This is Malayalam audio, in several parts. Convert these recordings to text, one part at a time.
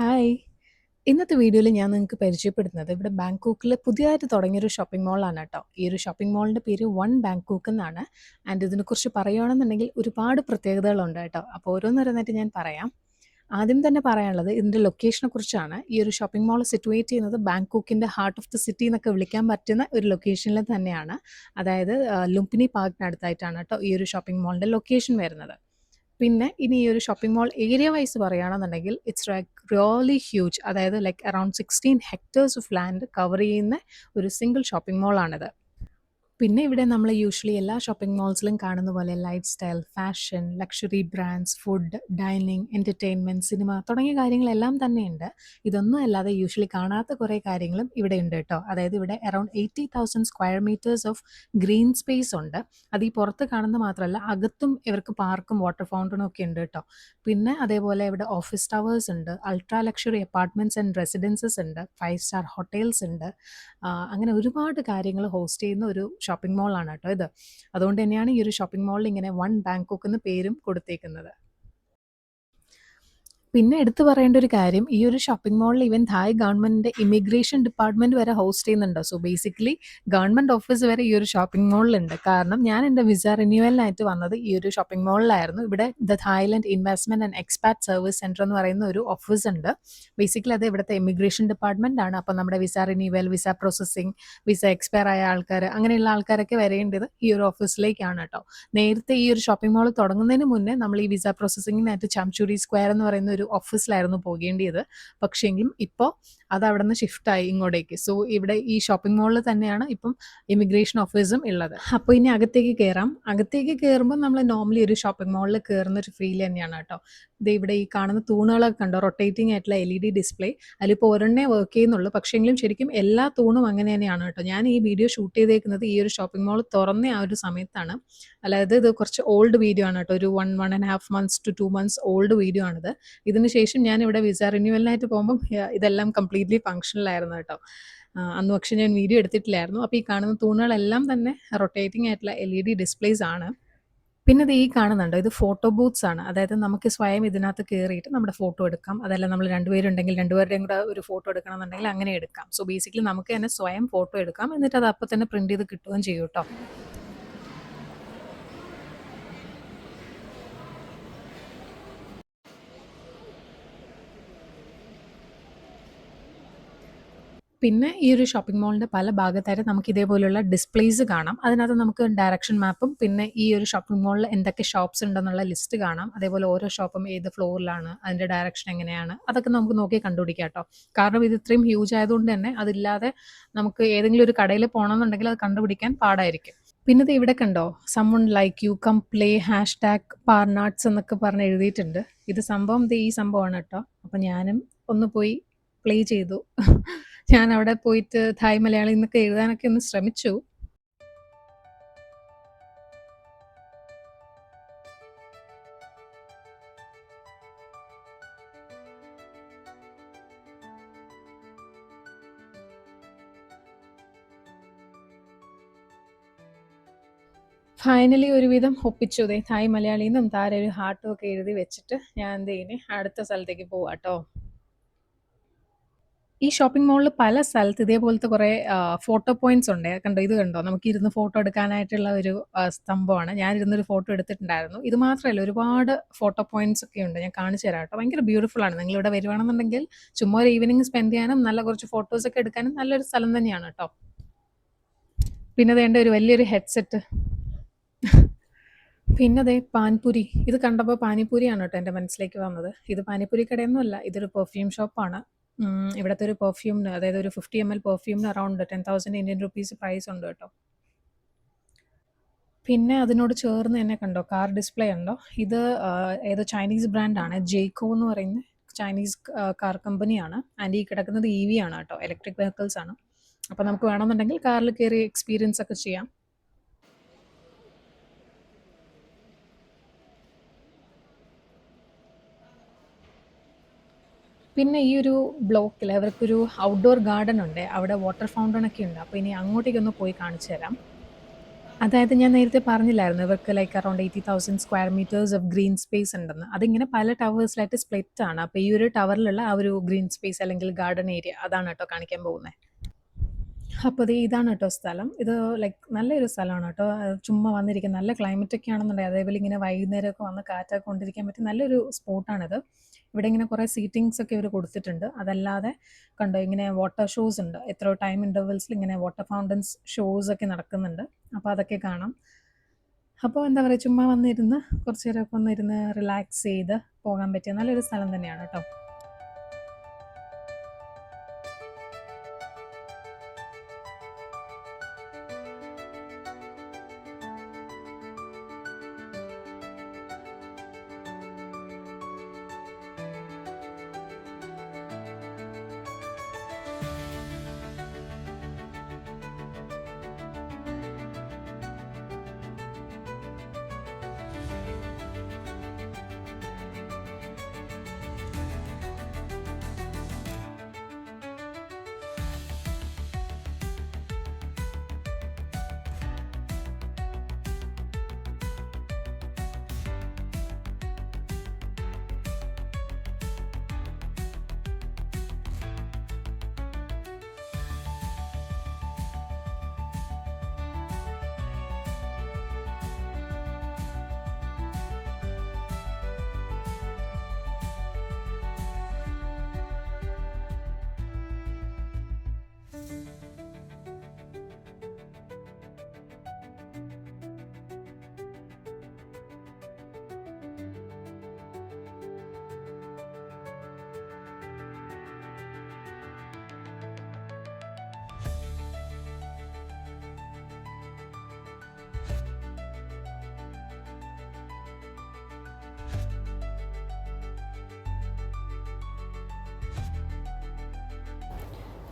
ഹായ്. ഇന്നത്തെ വീഡിയോയിൽ ഞാൻ നിങ്ങൾക്ക് പരിചയപ്പെടുത്തുന്നത് ഇവിടെ ബാങ്കോക്കിൽ പുതിയതായിട്ട് തുടങ്ങിയൊരു ഷോപ്പിംഗ് മോളാണ് കേട്ടോ. ഈ ഒരു ഷോപ്പിംഗ് മോളിന്റെ പേര് വൺ ബാങ്കോക്ക് എന്നാണ്. ആൻഡ് ഇതിനെക്കുറിച്ച് പറയുകയാണെന്നുണ്ടെങ്കിൽ ഒരുപാട് പ്രത്യേകതകളുണ്ട് കേട്ടോ. അപ്പോൾ ഓരോന്നോരോന്നായിട്ട് ഞാൻ പറയാം. ആദ്യം തന്നെ പറയാനുള്ളത് ഇതിന്റെ ലൊക്കേഷനെ കുറിച്ചാണ്. ഈ ഒരു ഷോപ്പിംഗ് മോൾ സിറ്റുവേറ്റ് ചെയ്യുന്നത് ബാങ്കോക്കിന്റെ ഹാർട്ട് ഓഫ് ദി സിറ്റി എന്നൊക്കെ വിളിക്കാൻ പറ്റുന്ന ഒരു ലൊക്കേഷനിൽ തന്നെയാണ്. അതായത് ലുംപിനി പാർക്കിനടുത്തായിട്ടാണ് കേട്ടോ ഈ ഒരു ഷോപ്പിംഗ് മോളിന്റെ ലൊക്കേഷൻ വരുന്നത്. പിന്നെ ഇനി ഈ ഒരു ഷോപ്പിംഗ് മോൾ ഏരിയ വൈസ് പറയുകയാണെന്നുണ്ടെങ്കിൽ ഇറ്റ്സ് ലൈക്ക് റിയലി ഹ്യൂജ്. അതായത് like around sixteen hectares of land cover ചെയ്യുന്ന ഒരു സിംഗിൾ ഷോപ്പിംഗ് മോളാണിത്. പിന്നെ ഇവിടെ നമ്മൾ യൂഷ്വലി എല്ലാ ഷോപ്പിംഗ് മോൾസിലും കാണുന്ന പോലെ life style, fashion, luxury brands, food, dining, entertainment cinema തുടങ്ങിയ കാര്യങ്ങളെല്ലാം തന്നെയുണ്ട്. ഇതൊന്നും അല്ലാതെ യൂഷ്വലി കാണാത്ത കുറേ കാര്യങ്ങളും ഇവിടെ ഉണ്ട് കേട്ടോ. അതായത് ഇവിടെ around 80,000 square metres of green space ഉണ്ട്. അത് ഈ പുറത്ത് കാണുന്ന മാത്രമല്ല അകത്തും ഇവർക്ക് പാർക്കും വാട്ടർ ഫൗണ്ടനും ഒക്കെ ഉണ്ട് കേട്ടോ. പിന്നെ അതേപോലെ ഇവിടെ ഓഫീസ് ടവേഴ്സ് ഉണ്ട്. Ultra luxury apartments and residences ഉണ്ട്. ഫൈവ് സ്റ്റാർ ഹോട്ടൽസ് ഉണ്ട്. അങ്ങനെ ഒരുപാട് കാര്യങ്ങൾ ഹോസ്റ്റ് ചെയ്യുന്ന ഒരു ഷോപ്പിംഗ് മോളാണ് കേട്ടോ ഇത്. അതുകൊണ്ട് തന്നെയാണ് ഈ ഒരു ഷോപ്പിംഗ് മോളിൽ ഇങ്ങനെ വൺ ബാങ്കോക്ക് എന്ന് പേരും കൊടുത്തേക്കുന്നത്. പിന്നെ എടുത്തു പറയേണ്ട ഒരു കാര്യം ഈ ഒരു ഷോപ്പിംഗ് മാളിൽ ഈവൻ തായ് ഗവൺമെന്റിന്റെ ഇമിഗ്രേഷൻ ഡിപ്പാർട്ട്മെന്റ് വരെ ഹോസ്റ്റ് ചെയ്യുന്നുണ്ടോ സോ ബേസിക്കലി ഗവൺമെന്റ് ഓഫീസ് വരെ ഈ ഒരു ഷോപ്പിംഗ് മാളിലുണ്ട് കാരണം ഞാൻ എന്റെ വിസ റിന്യൂവലിനായിട്ട് വന്നത് ഈ ഒരു ഷോപ്പിംഗ് മാളിലായിരുന്നു ഇവിടെ the Thailand investment and expat service centre എന്ന് പറയുന്ന ഒരു ഓഫീസ് ഉണ്ട്. ബേസിക്കലി അത് ഇവിടുത്തെ ഇമിഗ്രേഷൻ ഡിപ്പാർട്ട്മെന്റ് ആണ്. അപ്പോൾ നമ്മുടെ visa renewal, visa processing, visa expire ആയ ആൾക്കാർ അങ്ങനെയുള്ള ആൾക്കാരൊക്കെ വരേണ്ടത് ഈ ഒരു ഓഫീസിലേക്കാണ് കേട്ടോ. നേരത്തെ ഈ ഒരു ഷോപ്പിംഗ് മാൾ തുടങ്ങുന്നതിന് മുന്നേ നമ്മൾ ഈ വിസ പ്രോസസ്സിംഗിനായിട്ട് ചംചൂരി സ്ക്വയർ എന്ന് പറയുന്ന ഒരു ഓഫീസിലായിരുന്നു പോകേണ്ടിയത്. പക്ഷേങ്കിലും ഇപ്പോൾ അത് അവിടെ നിന്ന് ഷിഫ്റ്റായി ഇങ്ങോട്ടേക്ക്. സോ ഇവിടെ ഈ ഷോപ്പിംഗ് മോളിൽ തന്നെയാണ് ഇപ്പം ഇമിഗ്രേഷൻ ഓഫീസും ഉള്ളത്. അപ്പോൾ ഇനി അകത്തേക്ക് കയറാം. അകത്തേക്ക് കയറുമ്പോൾ നമ്മൾ നോർമലി ഒരു ഷോപ്പിംഗ് മോളിൽ കയറുന്ന ഒരു ഫീൽ തന്നെയാണ് കേട്ടോ. ഇത് ഇവിടെ ഈ കാണുന്ന തൂണുകളൊക്കെ കണ്ടോ റൊട്ടേറ്റിംഗ് ആയിട്ടുള്ള എൽ-ഇ-ഡി ഡിസ്പ്ലേ. അതിലിപ്പോൾ ഒരെണ്ണേ വർക്ക് ചെയ്യുന്നുള്ളൂ. പക്ഷേങ്കിലും ശരിക്കും എല്ലാ തൂണും അങ്ങനെ തന്നെയാണ് കേട്ടോ. ഞാൻ ഈ വീഡിയോ ഷൂട്ട് ചെയ്തേക്കുന്നത് ഈ ഒരു ഷോപ്പിംഗ് മോൾ തുറന്ന ആ ഒരു സമയത്താണ്. അതായത് ഇത് കുറച്ച് ഓൾഡ് വീഡിയോ ആണ് കേട്ടോ. ഒരു 1, 1 1/2 months to two months old video ആണിത്. ഇതിന് ശേഷം ഞാൻ ഇവിടെ വിസ റിന്യൂവലിനായിട്ട് പോകുമ്പം ഇതെല്ലാം കംപ്ലീറ്റ്ലി ഫങ്ഷണലായിരുന്നു കേട്ടോ. ആഹ്, അന്ന് പക്ഷേ ഞാൻ വീഡിയോ എടുത്തിട്ടില്ലായിരുന്നു. അപ്പോൾ ഈ കാണുന്ന തൂണുകളെല്ലാം തന്നെ റൊട്ടേറ്റിംഗ് ആയിട്ടുള്ള എൽ-ഇ-ഡി ഡിസ്പ്ലേസ് ആണ്. പിന്നെ ഇത് ഈ കാണുന്നുണ്ടോ ഇത് ഫോട്ടോ ബൂത്ത്സ് ആണ്. അതായത് നമുക്ക് സ്വയം ഇതിനകത്ത് കയറിയിട്ട് നമ്മുടെ ഫോട്ടോ എടുക്കാം. അതല്ല നമ്മൾ രണ്ടുപേരുണ്ടെങ്കിൽ രണ്ടുപേരുടെയും കൂടെ ഒരു ഫോട്ടോ എടുക്കണമെന്നുണ്ടെങ്കിൽ അങ്ങനെ എടുക്കാം. സോ ബേസിക്കലി നമുക്ക് തന്നെ സ്വയം ഫോട്ടോ എടുക്കാം. എന്നിട്ട് അത് അപ്പം തന്നെ പ്രിന്റ് ചെയ്ത് കിട്ടുകയും ചെയ്യും കേട്ടോ. പിന്നെ ഈ ഒരു ഷോപ്പിംഗ് മോളിന്റെ പല ഭാഗത്തായിട്ട് നമുക്ക് ഇതേപോലെയുള്ള ഡിസ്പ്ലേസ് കാണാം. അതിനകത്ത് നമുക്ക് ഡയറക്ഷൻ മാപ്പും പിന്നെ ഈ ഒരു ഷോപ്പിംഗ് മോളിൽ എന്തൊക്കെ ഷോപ്സ് ഉണ്ടെന്നുള്ള ലിസ്റ്റ് കാണാം. അതേപോലെ ഓരോ ഷോപ്പും ഏത് ഫ്ലോറിലാണ്, അതിന്റെ ഡയറക്ഷൻ എങ്ങനെയാണ് അതൊക്കെ നമുക്ക് നോക്കി കണ്ടുപിടിക്കാം കേട്ടോ. കാരണം ഇത് ഇത്രയും ഹ്യൂജ് ആയതുകൊണ്ട് തന്നെ അതില്ലാതെ നമുക്ക് ഏതെങ്കിലും ഒരു കടയിൽ പോകണമെന്നുണ്ടെങ്കിൽ അത് കണ്ടുപിടിക്കാൻ പാടായിരിക്കും. പിന്നെ ഇത് ഇവിടെ കണ്ടോ someone like you come play hashtag പാർനാട്സ് എന്നൊക്കെ പറഞ്ഞ് എഴുതിയിട്ടുണ്ട്. ഇത് സംഭവം ദേ ഈ സംഭവമാണ് കേട്ടോ. അപ്പം ഞാനും ഒന്ന് പോയി പ്ലേ ചെയ്തു. ഞാൻ അവിടെ പോയിട്ട് തായ് മലയാളി എന്നൊക്കെ എഴുതാനൊക്കെ ഒന്ന് ശ്രമിച്ചു. ഫൈനലി ഒരുവിധം ഒപ്പിച്ചു. ദേ തായ് മലയാളിന്നും താര ഒരു ഹാർട്ടും ഒക്കെ എഴുതി വെച്ചിട്ട് ഞാൻ ഇനി അടുത്ത സ്ഥലത്തേക്ക് പോവാട്ടോ. ഈ ഷോപ്പിംഗ് മോളിൽ പല സ്ഥലത്ത് ഇതേപോലത്തെ കുറേ ഫോട്ടോ പോയിന്റ്സ് ഉണ്ട്. കണ്ടോ ഇത് കണ്ടോ നമുക്ക് ഇരുന്ന് ഫോട്ടോ എടുക്കാനായിട്ടുള്ള ഒരു സ്തംഭമാണ്. ഞാൻ ഇരുന്നൊരു ഫോട്ടോ എടുത്തിട്ടുണ്ടായിരുന്നു. ഇത് മാത്രമല്ല ഒരുപാട് ഫോട്ടോ പോയിന്റ്സ് ഒക്കെ ഉണ്ട്. ഞാൻ കാണിച്ചു തരാം കേട്ടോ. ഭയങ്കര ബ്യൂട്ടിഫുൾ ആണ്. നിങ്ങൾ ഇവിടെ വരുവാണെന്നുണ്ടെങ്കിൽ ചുമ്മാ ഒരു ഈവനിങ് സ്പെൻഡ് ചെയ്യാനും നല്ല കുറച്ച് ഫോട്ടോസ് ഒക്കെ എടുക്കാനും നല്ലൊരു സ്ഥലം തന്നെയാണ് കേട്ടോ. പിന്നെ വേണ്ട ഒരു വലിയൊരു ഹെഡ്സെറ്റ്. പിന്നെ അതെ പാൻപുരി ഇത് കണ്ടപ്പോൾ പാനിപൂരിയാണ് കേട്ടോ എന്റെ മനസ്സിലേക്ക് വന്നത്. ഇത് പാനിപൂരി കടയൊന്നുമല്ല. ഇതൊരു പെർഫ്യൂം ഷോപ്പാണ്. ഇവിടുത്തെ ഒരു പെർഫ്യൂമിന് അതായത് ഒരു ഫിഫ്റ്റി എം എൽ പെർഫ്യൂമിന് അറൗണ്ട് 10,000 ഇന്ത്യൻ റുപ്പീസ് പ്രൈസ് ഉണ്ട് കേട്ടോ. പിന്നെ അതിനോട് ചേർന്ന് തന്നെ കണ്ടോ കാർ ഡിസ്പ്ലേ ഉണ്ടോ? ഇത് ഏതോ ചൈനീസ് ബ്രാൻഡാണ്. ജെയ്കോ എന്ന് പറയുന്ന ചൈനീസ് കാർ കമ്പനിയാണ്. ആൻഡ് ഈ കിടക്കുന്നത് ഇ വി ആണ് കേട്ടോ. ഇലക്ട്രിക് വെഹിക്കിൾസ് ആണ്. അപ്പോൾ നമുക്ക് വേണമെന്നുണ്ടെങ്കിൽ കാറിൽ കയറി എക്സ്പീരിയൻസ് ഒക്കെ ചെയ്യാം. പിന്നെ ഈ ഒരു ബ്ലോക്കിൽ അവർക്കൊരു ഔട്ട്ഡോർ ഗാർഡൻ ഉണ്ട്. അവിടെ വാട്ടർ ഫൗണ്ടൻ ഒക്കെ ഉണ്ട്. അപ്പോൾ ഇനി അങ്ങോട്ടേക്കൊന്ന് പോയി കാണിച്ചു തരാം. അതായത് ഞാൻ നേരത്തെ പറഞ്ഞില്ലായിരുന്നു ഇവർക്ക് like around eighty thousand square metres of green space ഉണ്ടെന്ന് അതിങ്ങനെ പല ടവേഴ്സിലായിട്ട് സ്പ്ലിറ്റ് ആണ് അപ്പോൾ ഈ ഒരു ടവറിലുള്ള ആ ഒരു ഗ്രീൻ സ്പേസ് അല്ലെങ്കിൽ ഗാർഡൻ ഏരിയ അതാണ് കേട്ടോ കാണിക്കാൻ പോകുന്നത് അപ്പോൾ ദേ ഇതാണ് കേട്ടോ സ്ഥലം ഇത് ലൈക്ക് നല്ലൊരു സ്ഥലമാണ് കേട്ടോ ചുമ്മാ വന്നിരിക്കുന്നത് നല്ല ക്ലൈമറ്റ് ഒക്കെ ആണെന്നുണ്ടെങ്കിൽ അതേപോലെ ഇങ്ങനെ വൈകുന്നേരമൊക്കെ വന്ന് കാറ്റൊക്കെ കൊണ്ടിരിക്കാൻ പറ്റിയ നല്ലൊരു സ്പോട്ടാണിത് ഇവിടെ ഇങ്ങനെ കുറേ സീറ്റിങ്സ് ഒക്കെ ഇവർ കൊടുത്തിട്ടുണ്ട്. അതല്ലാതെ കണ്ടോ ഇങ്ങനെ വാട്ടർ ഷോസ് ഉണ്ട്. എത്രയോ ടൈം ഇന്റർവെൽസിൽ ഇങ്ങനെ വാട്ടർ ഫൗണ്ടൻസ് ഷോസ് ഒക്കെ നടക്കുന്നുണ്ട്. അപ്പോൾ അതൊക്കെ കാണാം. അപ്പോൾ എന്താ പറയുക ചുമ്മാ വന്നിരുന്ന് കുറച്ച് നേരമൊക്കെ വന്നിരുന്ന് റിലാക്സ് ചെയ്ത് പോകാൻ പറ്റിയ നല്ലൊരു സ്ഥലം തന്നെയാണ് കേട്ടോ.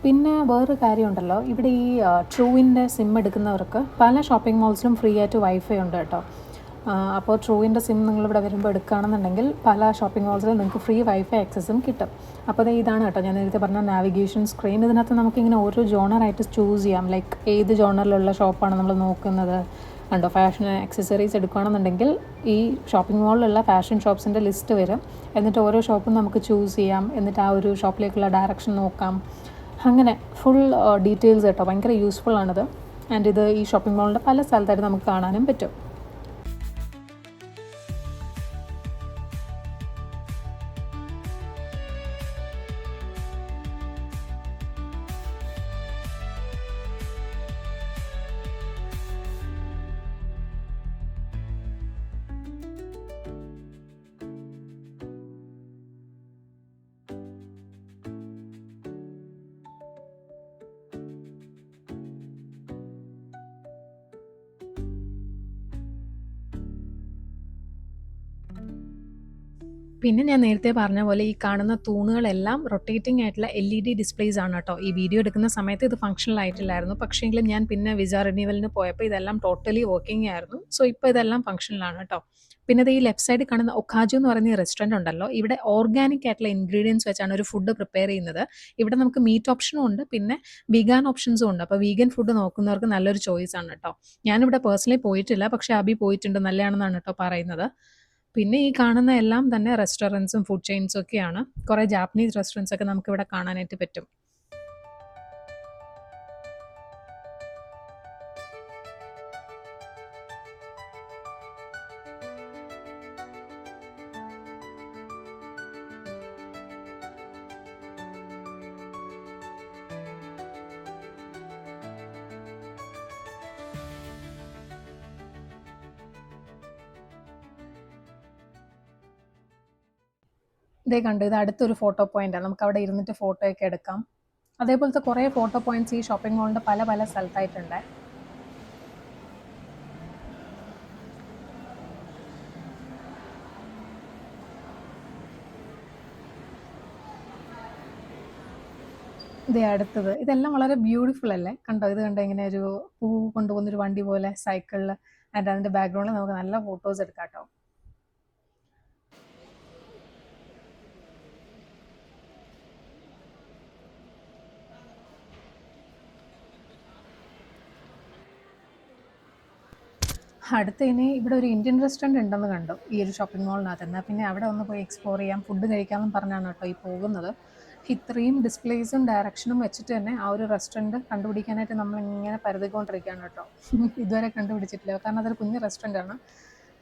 പിന്നെ വേറൊരു കാര്യമുണ്ടല്ലോ. ഇവിടെ ഈ ട്രൂവിന്റെ സിം എടുക്കുന്നവർക്ക് പല ഷോപ്പിംഗ് മോൾസിലും ഫ്രീ ആയിട്ട് വൈഫൈ ഉണ്ട് കേട്ടോ. അപ്പോൾ ട്രൂവിന്റെ സിം നിങ്ങളിവിടെ വരുമ്പോൾ എടുക്കുകയാണെന്നുണ്ടെങ്കിൽ പല ഷോപ്പിംഗ് മോൾസിലും നിങ്ങൾക്ക് ഫ്രീ വൈഫൈ ആക്സസും കിട്ടും. അപ്പോൾ അത് ഇതാണ് കേട്ടോ. ഞാൻ നേരത്തെ പറഞ്ഞ നാവിഗേഷൻ സ്ക്രീൻ ഇതിനകത്ത് നമുക്കിങ്ങനെ ഓരോ ജോണറായിട്ട് ചൂസ് ചെയ്യാം. ലൈക്ക് ഏത് ജോണറിലുള്ള ഷോപ്പാണ് നമ്മൾ നോക്കുന്നത്. കണ്ടോ? ഫാഷൻ ആക്സസറീസ് എടുക്കുകയാണെന്നുണ്ടെങ്കിൽ ഈ ഷോപ്പിംഗ് മോളിലുള്ള ഫാഷൻ ഷോപ്സിന്റെ ലിസ്റ്റ് വരും. എന്നിട്ട് ഓരോ ഷോപ്പും നമുക്ക് ചൂസ് ചെയ്യാം. എന്നിട്ട് ആ ഒരു ഷോപ്പിലേക്കുള്ള ഡയറക്ഷൻ നോക്കാം. അങ്ങനെ ഫുൾ ഡീറ്റെയിൽസ് കേട്ടോ. ഭയങ്കര യൂസ്ഫുൾ ആണിത്. ആൻഡ് ഇത് ഈ ഷോപ്പിംഗ് മോളിന്റെ പല സ്ഥലത്തായിട്ട് നമുക്ക് കാണാനും പറ്റും. പിന്നെ ഞാൻ നേരത്തെ പറഞ്ഞ പോലെ ഈ കാണുന്ന തൂണുകളെല്ലാം റൊട്ടേറ്റിംഗ് ആയിട്ടുള്ള എൽ ഇ ഡി ഡിസ്പ്ലേസ് ആണ് കേട്ടോ. ഈ വീഡിയോ എടുക്കുന്ന സമയത്ത് ഇത് ഫങ്ഷണൽ ആയിട്ടില്ലായിരുന്നു. പക്ഷേങ്കിലും ഞാൻ പിന്നെ വിസ റിന്യൂവലിന് പോയപ്പോൾ ഇതെല്ലാം ടോട്ടലി വർക്കിംഗ് ആയിരുന്നു. സോ ഇപ്പോൾ ഇതെല്ലാം ഫംഗ്ഷനിലാണ് കേട്ടോ. പിന്നെ ഈ ലെഫ്റ്റ് സൈഡിൽ കാണുന്ന ഒക്കാജു എന്ന് പറയുന്ന റെസ്റ്റോറന്റ് ഉണ്ടല്ലോ. ഇവിടെ ഓർഗാനിക് ആയിട്ടുള്ള ഇൻഗ്രീഡിയൻസ് വെച്ചാണ് ഒരു ഫുഡ് പ്രിപ്പയർ ചെയ്യുന്നത്. ഇവിടെ നമുക്ക് മീറ്റ് ഓപ്ഷനും ഉണ്ട് പിന്നെ വീഗാൻ ഓപ്ഷൻസും ഉണ്ട്. അപ്പോൾ വീഗൻ ഫുഡ് നോക്കുന്നവർക്ക് നല്ലൊരു ചോയ്സ് ആണ് കേട്ടോ. ഞാനിവിടെ പേഴ്സണലി പോയിട്ടില്ല പക്ഷേ അബി പോയിട്ടുണ്ട് നല്ലതാണെന്നാണ് കേട്ടോ പറയുന്നത്. പിന്നെ ഈ കാണുന്ന എല്ലാം തന്നെ റെസ്റ്റോറന്റ്സും ഫുഡ് ചെയിൻസും ഒക്കെയാണ്. കുറേ ജാപ്പനീസ് റെസ്റ്റോറന്റ്സ് ഒക്കെ നമുക്ക് ഇവിടെ കാണാനായിട്ട് പറ്റും. ഇതേ കണ്ടു ഇത് അടുത്തൊരു ഫോട്ടോ പോയിന്റാണ് നമുക്ക് അവിടെ ഇരുന്നിട്ട് ഫോട്ടോ ഒക്കെ എടുക്കാം. അതേപോലത്തെ കുറേ ഫോട്ടോ പോയിന്റ്സ് ഈ ഷോപ്പിംഗ് മോളിന്റെ പല പല സ്ഥലത്തായിട്ടുണ്ട്. ഇതേ അടുത്തത്. ഇതെല്ലാം വളരെ ബ്യൂട്ടിഫുൾ അല്ലേ? കണ്ടോ ഇത് കണ്ടോ ഇങ്ങനെ ഒരു പൂ കൊണ്ടുപോകുന്ന ഒരു വണ്ടി പോലെ സൈക്കിളിൽ ആൻഡ് ബാക്ക്ഗ്രൗണ്ടിൽ നമുക്ക് നല്ല ഫോട്ടോസ് എടുക്കാം കേട്ടോ. അടുത്ത് ഇനി ഇവിടെ ഒരു ഇന്ത്യൻ റെസ്റ്റോറന്റ് ഉണ്ടെന്ന് കണ്ടു. ഈ ഒരു ഷോപ്പിംഗ് മാളിനകത്ത് എന്നാൽ പിന്നെ അവിടെ ഒന്ന് പോയി എക്സ്പ്ലോർ ചെയ്യാം. ഫുഡ് കഴിക്കാമെന്ന് പറഞ്ഞാണ് കേട്ടോ ഈ പോകുന്നത്. ഇത്രയും ഡിസ്പ്ലേസും ഡയറക്ഷനും വെച്ചിട്ട് തന്നെ ആ ഒരു റെസ്റ്റോറന്റ് കണ്ടുപിടിക്കാനായിട്ട് നമ്മളിങ്ങനെ പരതിക്കൊണ്ടിരിക്കുകയാണ് കേട്ടോ. ഇതുവരെ കണ്ടുപിടിച്ചിട്ടില്ല. കാരണം അതൊരു കുഞ്ഞ് റെസ്റ്റോറന്റ് ആണ്.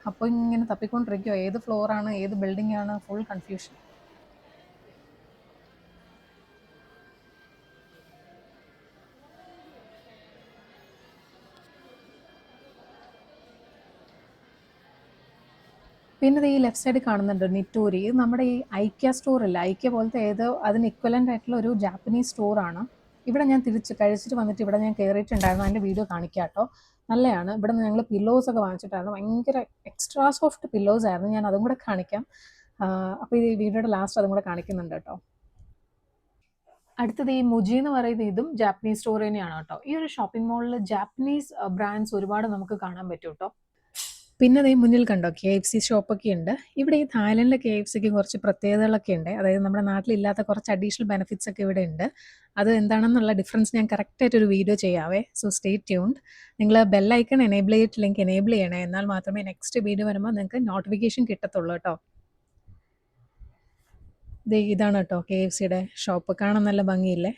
അപ്പോൾ ഇങ്ങനെ തപ്പിക്കൊണ്ടിരിക്കുകയോ ഏത് ഫ്ലോറാണ് ഏത് ബിൽഡിംഗ് ആണ് ഫുൾ കൺഫ്യൂഷൻ പിന്നെ ഈ ലെഫ്റ്റ് സൈഡ് കാണുന്നുണ്ട് നിറ്റൂരി ഇത് നമ്മുടെ ഈ ഐക്യ സ്റ്റോർ അല്ല? ഐക്യ പോലത്തെ ഏതോ അതിന് ഇക്വലന്റ് ആയിട്ടുള്ള ഒരു ജാപ്പനീസ് സ്റ്റോറാണ് ഇവിടെ ഞാൻ തിരിച്ച് കഴിച്ചിട്ട് വന്നിട്ട് ഇവിടെ ഞാൻ കയറിയിട്ടുണ്ടായിരുന്നു അതിന്റെ വീഡിയോ കാണിക്കാം കേട്ടോ നല്ലതാണ്. ഇവിടെ നിന്ന് ഞങ്ങൾ പില്ലോസ് ഒക്കെ വാങ്ങിച്ചിട്ടായിരുന്നു. ഭയങ്കര എക്സ്ട്രാ സോഫ്റ്റ് പില്ലോസ് ആയിരുന്നു. ഞാൻ അതും കൂടെ കാണിക്കാം. അപ്പോൾ ഈ വീഡിയോയുടെ ലാസ്റ്റ് അതും കൂടെ കാണിക്കുന്നുണ്ട് കേട്ടോ. അടുത്തത് ഈ മുജി എന്ന് പറയുന്ന ഇതും ജാപ്പനീസ് സ്റ്റോർ തന്നെയാണ് കേട്ടോ. ഈ ഒരു ഷോപ്പിംഗ് മാളിൽ ജാപ്പനീസ് ബ്രാൻഡ്സ് ഒരുപാട് നമുക്ക് കാണാൻ പറ്റും കേട്ടോ. പിന്നെ അതേ മുന്നിൽ കണ്ടോ കെ എഫ് സി ഷോപ്പൊക്കെ ഉണ്ട്. ഇവിടെ ഈ തായ്ലൻഡിലെ കെ എഫ് സിക്ക് കുറച്ച് പ്രത്യേകതകളൊക്കെ ഉണ്ട്. അതായത് നമ്മുടെ നാട്ടിലില്ലാത്ത കുറച്ച് അഡീഷണൽ ബെനിഫിറ്റ്സ് ഒക്കെ ഇവിടെ ഉണ്ട്. അത് എന്താണെന്നുള്ള ഡിഫറൻസ് ഞാൻ കറക്റ്റായിട്ട് ഒരു വീഡിയോ ചെയ്യാവേ. സോ സ്റ്റേ ട്യൂൺഡ് നിങ്ങൾ ബെല്ലൈക്കൺ എനേബിൾ ചെയ്തിട്ടില്ലെങ്കിൽ എനേബിൾ ചെയ്യണേ. എന്നാൽ മാത്രമേ നെക്സ്റ്റ് വീഡിയോ വരുമ്പോൾ നിങ്ങൾക്ക് നോട്ടിഫിക്കേഷൻ കിട്ടത്തുള്ളൂ കേട്ടോ. ഇതാണ് കേട്ടോ കെ എഫ് സിയുടെ ഷോപ്പ് കാണാൻ നല്ല ഭംഗിയില്ലേ?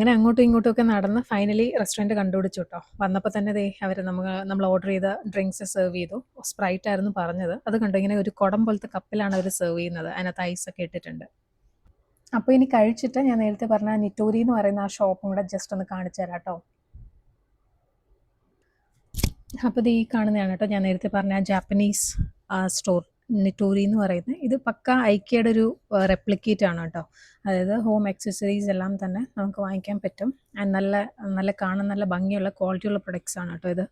അങ്ങനെ അങ്ങോട്ടും ഇങ്ങോട്ടും ഒക്കെ നടന്ന് ഫൈനലി റെസ്റ്റോറന്റ് കണ്ടുപിടിച്ചു കേട്ടോ വന്നപ്പോൾ തന്നെ ദേ അവർ നമുക്ക് നമ്മൾ ഓർഡർ ചെയ്ത ഡ്രിങ്ക്സ് സെർവ് ചെയ്തു. സ്പ്രൈറ്റ് ആയിരുന്നു പറഞ്ഞത്. അത് കണ്ടു ഇങ്ങനെ ഒരു കുടം പോലത്തെ കപ്പിലാണ് അവർ സെർവ് ചെയ്യുന്നത്. അതിനകത്ത് ഒക്കെ ഇട്ടിട്ടുണ്ട്. അപ്പോൾ ഇനി കഴിച്ചിട്ട് ഞാൻ നേരത്തെ പറഞ്ഞ നിറ്റോരി എന്ന് പറയുന്ന ആ ഷോപ്പും കൂടെ ജസ്റ്റ് ഒന്ന് കാണിച്ചു തരാം കേട്ടോ അപ്പോൾ ഇത് ഈ കാണുന്നതാണ് കേട്ടോ. ഞാൻ നേരത്തെ പറഞ്ഞ ജാപ്പനീസ് സ്റ്റോർ നിറ്റൂരി എന്ന് പറയുന്നത്. ഇത് പക്ക ഐക്കയുടെ ഒരു റെപ്ലിക്കേറ്റ് ആണ് കേട്ടോ. അതായത് ഹോം ആക്സസറീസ് എല്ലാം തന്നെ നമുക്ക് വാങ്ങിക്കാൻ പറ്റും. നല്ല നല്ല കാണാൻ നല്ല ഭംഗിയുള്ള ക്വാളിറ്റിയുള്ള പ്രൊഡക്ട്സ് ആണ് കേട്ടോ ഇത്.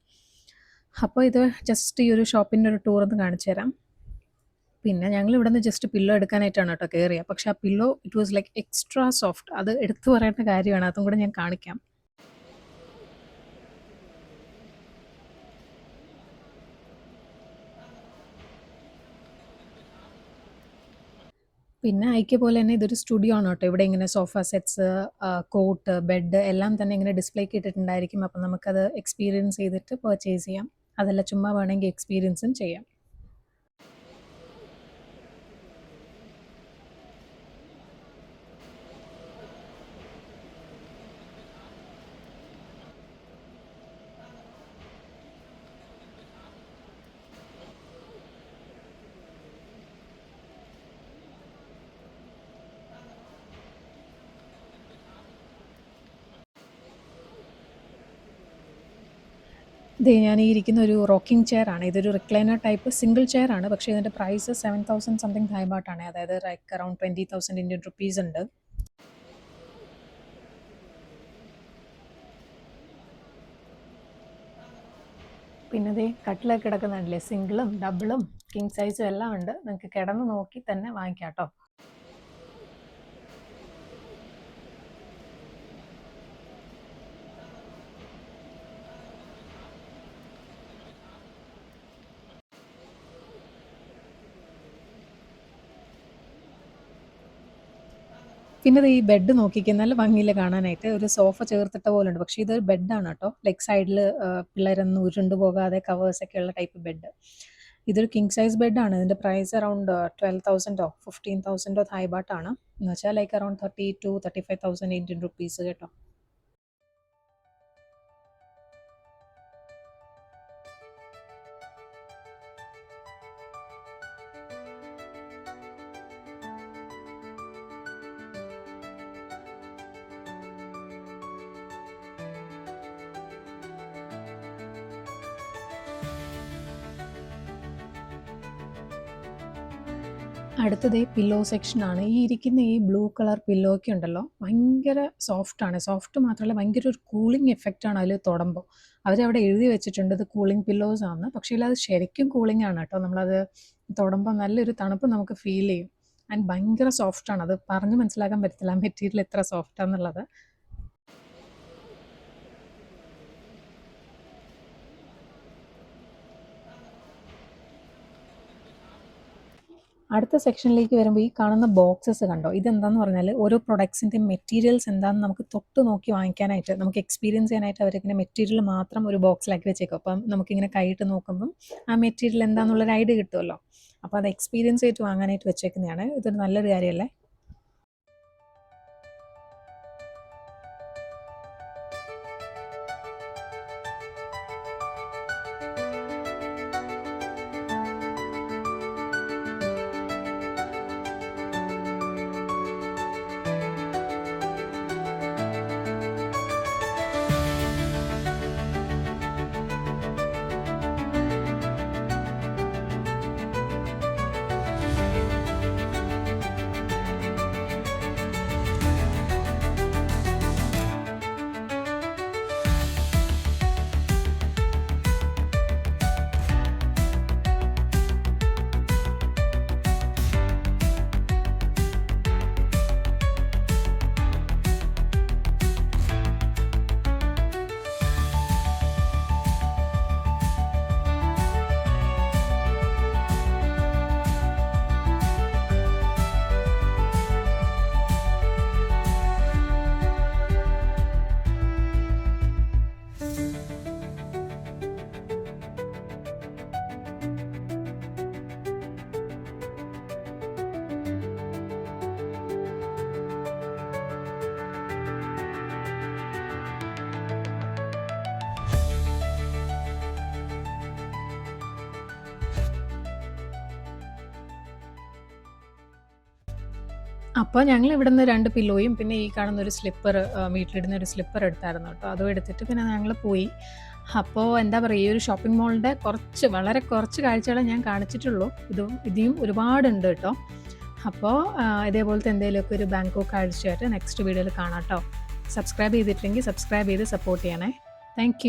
അപ്പോൾ ഇത് ജസ്റ്റ് ഈ ഒരു ഷോപ്പിന്റെ ഒരു ടൂർ ഒന്ന് കാണിച്ചു തരാം. പിന്നെ ഞങ്ങൾ ഇവിടെ നിന്ന് ജസ്റ്റ് പില്ലോ എടുക്കാനായിട്ടാണ് കേട്ടോ കയറിയത് പക്ഷേ ആ pillow it was like extra soft അത് എടുത്തു പറയേണ്ട കാര്യമാണ്. അതും കൂടെ ഞാൻ കാണിക്കാം. പിന്നെ ഐക്യ പോലെ തന്നെ ഇതൊരു സ്റ്റുഡിയോ ആണ് കേട്ടോ. ഇവിടെ ഇങ്ങനെ സോഫ സെറ്റ്സ് കോട്ട് ബെഡ് എല്ലാം തന്നെ ഇങ്ങനെ ഡിസ്പ്ലേക്ക് ഇട്ടിട്ടുണ്ടായിരിക്കും. അപ്പം നമുക്കത് എക്സ്പീരിയൻസ് ചെയ്തിട്ട് പർച്ചേസ് ചെയ്യാം. അതല്ല ചുമ്മാ വേണമെങ്കിൽ എക്സ്പീരിയൻസും ചെയ്യാം. ദേ ഞാൻ ഈ ഇരിക്കുന്ന ഒരു റോക്കിംഗ് ചെയർ ആണ്. ഇതൊരു റിക്ലൈനർ ടൈപ്പ് സിംഗിൾ ചെയർ ആണ്. പക്ഷേ ഇതിന്റെ പ്രൈസ് സെവൻ തൗസൻഡ് സംതിങ് ഹൈബാട്ടാണ് അതായത് like around twenty thousand Indian rupees ഉണ്ട്. പിന്നെ ഇതേ കട്ടിലൊക്കെ കിടക്കുന്നുണ്ടല്ലേ? സിംഗിളും ഡബിളും കിങ് സൈസും എല്ലാം ഉണ്ട്. നിങ്ങൾക്ക് കിടന്ന് നോക്കി തന്നെ വാങ്ങിക്കാം കേട്ടോ. പിന്നെ ഈ ബെഡ് നോക്കിക്കാൻ നല്ല ഭംഗിയിൽ കാണാനായിട്ട്? ഒരു സോഫ ചേർത്തിട്ട പോലെ ഉണ്ട് പക്ഷേ ഇത് ബെഡാണ് കേട്ടോ. ലെഗ് സൈഡിൽ പിള്ളേരൊന്നും ഉരുണ്ട് പോകാതെ കവേഴ്സ് ഒക്കെ ഉള്ള ടൈപ്പ് ബെഡ് ഇതൊരു കിങ് സൈസ് ബെഡാണ് ഇതിന്റെ പ്രൈസ് അറൗണ്ട് ട്വൽവ് തൗസൻഡോ ഫിഫ്റ്റീൻ തൗസൻഡോ തായ്ബാട്ടാണ് എന്ന് വെച്ചാൽ like around thirty to thirty five thousand Indian rupees കേട്ടോ. അടുത്തത് പില്ലോ സെക്ഷനാണ് ഈ ഇരിക്കുന്ന ഈ ബ്ലൂ കളർ പില്ലോ ഒക്കെ ഉണ്ടല്ലോ ഭയങ്കര സോഫ്റ്റ് ആണ്. സോഫ്റ്റ് മാത്രമല്ല ഭയങ്കര ഒരു കൂളിംഗ് എഫക്റ്റ് ആണ് അതിൽ തൊടുമ്പോൾ അവരവിടെ എഴുതി വെച്ചിട്ടുണ്ട് ഇത് കൂളിംഗ് പില്ലോസ് ആണ് പക്ഷേ അത് ശരിക്കും കൂളിംഗ് ആണ് കേട്ടോ. നമ്മളത് തൊടുമ്പോൾ നല്ലൊരു തണുപ്പ് നമുക്ക് ഫീൽ ചെയ്യും. ആൻഡ് ഭയങ്കര സോഫ്റ്റ് ആണ്. അത് പറഞ്ഞ് മനസ്സിലാക്കാൻ പറ്റത്തില്ല മെറ്റീരിയൽ എത്ര സോഫ്റ്റ് അടുത്ത സെക്ഷനിലേക്ക് വരുമ്പോൾ ഈ കാണുന്ന ബോക്സസ് കണ്ടോ? ഇതെന്താന്ന് പറഞ്ഞാൽ ഓരോ പ്രൊഡക്ട്സിന്റെ മെറ്റീരിയൽസ് എന്താണെന്ന് നമുക്ക് തൊട്ട് നോക്കി വാങ്ങിക്കാനായിട്ട് നമുക്ക് എക്സ്പീരിയൻസ് ചെയ്യാനായിട്ട് അവരിങ്ങനെ മെറ്റീരിയൽ മാത്രം ഒരു ബോക്സിലാക്കി വെച്ചേക്കും. അപ്പം നമുക്കിങ്ങനെ കൈയിട്ട് നോക്കുമ്പം ആ മെറ്റീരിയൽ എന്താണെന്നുള്ളൊരു ഐഡിയ കിട്ടുമല്ലോ അപ്പോൾ അത് എക്സ്പീരിയൻസ് ആയിട്ട് വാങ്ങാനായിട്ട് വെച്ചേക്കുന്നതാണ്. ഇതൊരു നല്ലൊരു കാര്യമല്ലേ അപ്പോൾ ഞങ്ങൾ ഇവിടുന്ന് രണ്ട് പില്ലോയും പിന്നെ ഈ കാണുന്ന ഒരു സ്ലിപ്പർ വീട്ടിലിടുന്ന ഒരു സ്ലിപ്പർ എടുത്തായിരുന്നു കേട്ടോ. അതും എടുത്തിട്ട് പിന്നെ ഞങ്ങൾ പോയി. അപ്പോൾ എന്താ പറയുക ഈ ഒരു ഷോപ്പിംഗ് മോളിന്റെ കുറച്ച് വളരെ കുറച്ച് കാഴ്ചകളെ ഞാൻ കാണിച്ചിട്ടുള്ളൂ. ഇത് ഇതിയും ഒരുപാടുണ്ട് കേട്ടോ. അപ്പോൾ ഇതേപോലത്തെ എന്തെങ്കിലുമൊക്കെ ഒരു ബാങ്കോക്ക് കാഴ്ചയായിട്ട് നെക്സ്റ്റ് വീഡിയോയിൽ കാണാം കേട്ടോ. സബ്സ്ക്രൈബ് ചെയ്തിട്ടില്ലെങ്കിൽ സബ്സ്ക്രൈബ് ചെയ്ത് സപ്പോർട്ട് ചെയ്യണേ. താങ്ക്